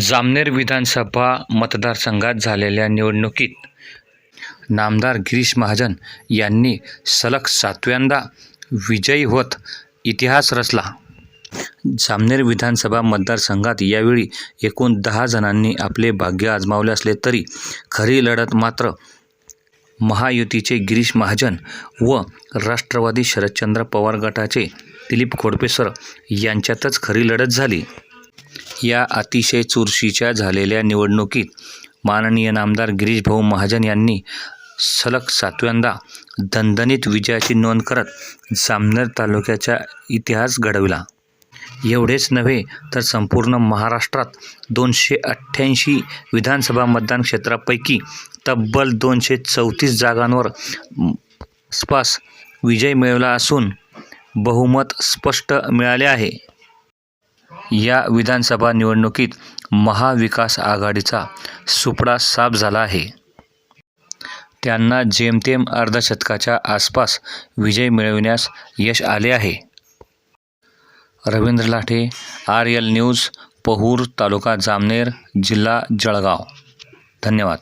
जामनेर विधानसभा मतदारसंघात झालेल्या निवडणुकीत नामदार गिरीश महाजन यांनी सलग सातव्यांदा विजयी होत इतिहास रचला. जामनेर विधानसभा मतदारसंघात यावेळी एकूण दहा जणांनी आपले भाग्य आजमावले असले तरी खरी लढत मात्र महायुतीचे गिरीश महाजन व राष्ट्रवादी शरदचंद्र पवार गटाचे दिलीप खोडपेसर यांच्यातच खरी लढत झाली. या अतिशय चुरशीच्या झालेल्या निवडणुकीत माननीय नामदार गिरीश भाऊ महाजन यांनी सलग सातव्यांदा दणदणीत विजयाची नोंद करत जामनेर तालुक्याचा इतिहास घडविला. एवढेच नव्हे तर संपूर्ण महाराष्ट्रात दोनशे अठ्ठ्याऐंशी विधानसभा मतदान क्षेत्रापैकी तब्बल दोनशे चौतीस जागांवर स्पास विजय मिळवला असून बहुमत स्पष्ट मिळाले आहे. या विधानसभा निवडणुकीत महाविकास आघाडीचा सुपडा साफ झाला आहे. त्यांना जेमतेम अर्धशतकाच्या आसपास विजय मिळविण्यास यश आले आहे. Ravindra Lathe R L news Pahur taluka Jamner जिल्हा जळगाव. धन्यवाद.